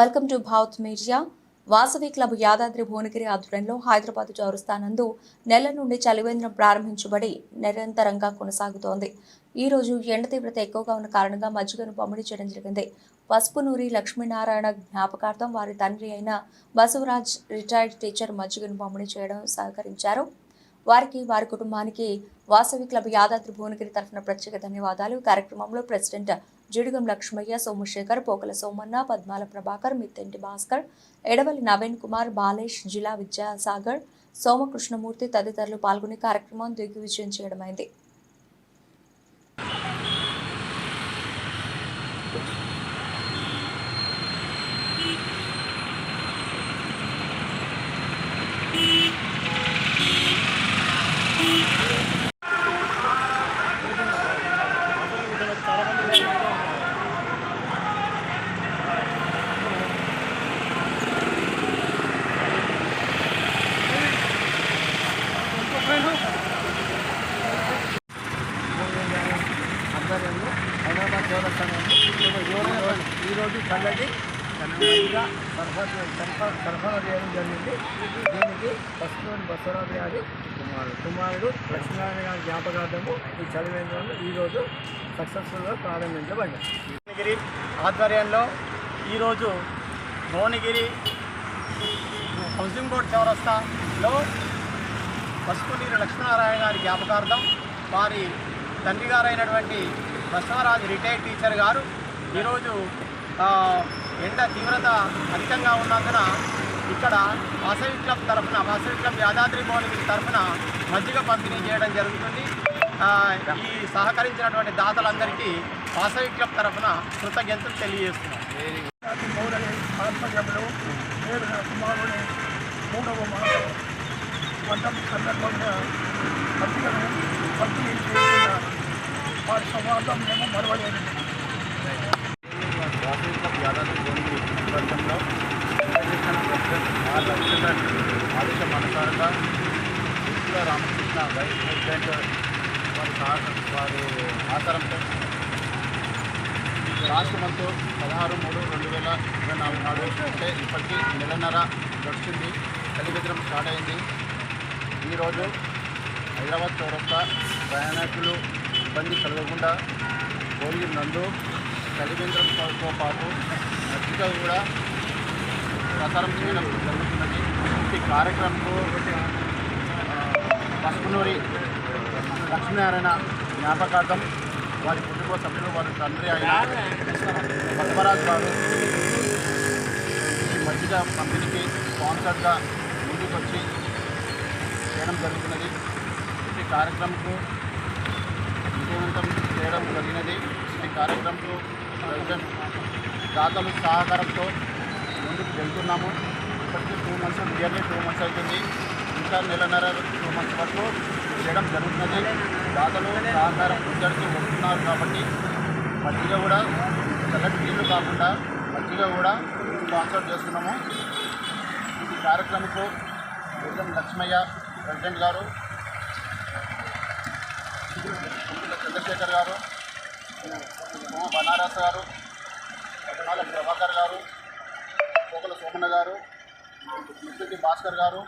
Welcome to Bhavat media. Vasavi club Yadadri Bhuvanagiri ఆధ్వర్యంలో హైదరాబాద్ చౌరస్థానందు నెల నుండి చలివేంద్రం ప్రారంభించబడి నిరంతరంగా కొనసాగుతోంది. ఈ రోజు ఎండ తీవ్రత ఎక్కువగా ఉన్న కారణంగా మజ్జిగను పంపిణీ చేయడం జరిగింది. పసుపునూరి లక్ష్మీనారాయణ జ్ఞాపకార్థం వారి తండ్రి అయిన బసవరాజ్ రిటైర్డ్ టీచర్ మజ్జిగను పంపిణీ చేయడం సహకరించారు. వారికి వారి కుటుంబానికి వాసవి క్లబ్ యాదాద్రి భువనగిరి తరఫున ప్రత్యేక ధన్యవాదాలు. కార్యక్రమంలో ప్రెసిడెంట్ జిడుగం లక్ష్మయ్య సోమశేఖర్ పోకల సోమన్న పద్మాల ప్రభాకర్ మిత్తెంటి భాస్కర్ ఎడవలి నవీన్ కుమార్ బాలేష్ జిల్లా విద్యాసాగర్ సోమకృష్ణమూర్తి తదితరులు పాల్గొని కార్యక్రమం దిగ్విజయం చేయడమైంది. ఆధ్వర్యంలో హైదరాబాద్ దేవస్థానంలో ఎవరైనా ఈరోజు చల్లటి మంచిగా సరఫరా సరఫరా సరఫరా చేయడం జరిగింది. దీనికి పసుపులోని బసవరాజు గారి కుమారుడు కుమారుడు లక్ష్మీనారాయణ గారి జ్ఞాపకార్థము ఈ చదివేంద్రంలో ఈరోజు సక్సెస్ఫుల్గా ప్రారంభించబడ్డాయి. భువనగిరి ఆధ్వర్యంలో ఈరోజు భువనగిరి హౌసింగ్ బోర్డ్ చౌరస్తాలో పసుపునీరు లక్ష్మీనారాయణ గారి జ్ఞాపకార్థం వారి తండ్రి గారైనటువంటి బసవరాజు రిటైర్డ్ టీచర్ గారు ఈరోజు ఎండ తీవ్రత అధికంగా ఉన్నందున ఇక్కడ వాసవి క్లబ్ తరఫున వాసవి క్లబ్ యాదాద్రి భువనగిరి తరఫున మజ్జిగ పంపిణీ చేయడం జరుగుతుంది ఈ సహకరించినటువంటి దాతలందరికీ వాసవి క్లబ్ తరఫున కృతజ్ఞతలు తెలియజేస్తున్నాం మౌలని ఆత్మజంలో నేను నా కుమారుని మూడవ మాట సందర్భంగా పత్రికను పంపిణీ చేస్తున్నాను వారి సంవాదం మేము మరవలేదు వాసవి యాదాద్రి భువనగిరి వర్గంలో ప్రెసిడెంట్ ఆర్ లక్ష్మణ్ ఆదేశం అనుసారంగా రామకృష్ణ వైస్ ప్రెసిడెంట్ వారి వారి ఆధారంతో రాష్ట్రమంతో పదహారు మూడు రెండు వేల ఇరవై నాలుగు నాడు అంటే ఇప్పటికీ నెలన్నర గడుస్తుంది చలివేంద్రం స్టార్ట్ అయింది ఈరోజు హైదరాబాద్ చౌరస్తా ప్రయాణికులు ఇబ్బంది కలగకుండా భువనగిరి నందు చలివేంద్రంతో పాటు మజ్జిగ కూడా ప్రసారం చేయడం జరుగుతున్నది. ఈ కార్యక్రమంలో పసుపునూరి లక్ష్మీనారాయణ జ్ఞాపకార్థం వారి కుటుంబ సభ్యులు వారి తండ్రి అయిన పద్మరాజు గారు ఈ మజ్జిగ కంపెనీకి స్పాన్సర్గా ముందుకు వచ్చి చేయడం జరుగుతున్నది. ఈ కార్యక్రమంకు విజయవంతం చేయడం జరిగినది. ఈ కార్యక్రమంలో దాతల సహకారంతో ముందుకు వెళ్తున్నాము. ఇప్పటికీ two months nearly two months అవుతుంది. ఇంకా నెలన్నర టూ మంత్స్ వరకు చేయడం జరుగుతున్నది. దాతలు సహకారం ఇద్దరికి వస్తున్నారు కాబట్టి మధ్యలో కూడా చల్లటి నీళ్ళు కాకుండా మధ్యలో కూడా స్పాన్సర్ చేస్తున్నాము. ఈ కార్యక్రమంకు ప్రెసిడెంట్ లక్ష్మయ్య ప్రెసిడెంట్ గారు చంద్రశేఖర్ గారు. ఓ బనారస్ గారు పట్టణాల ప్రభాకర్ గారు కోకల సోమన్న గారు ముత్తుకి భాస్కర్ గారు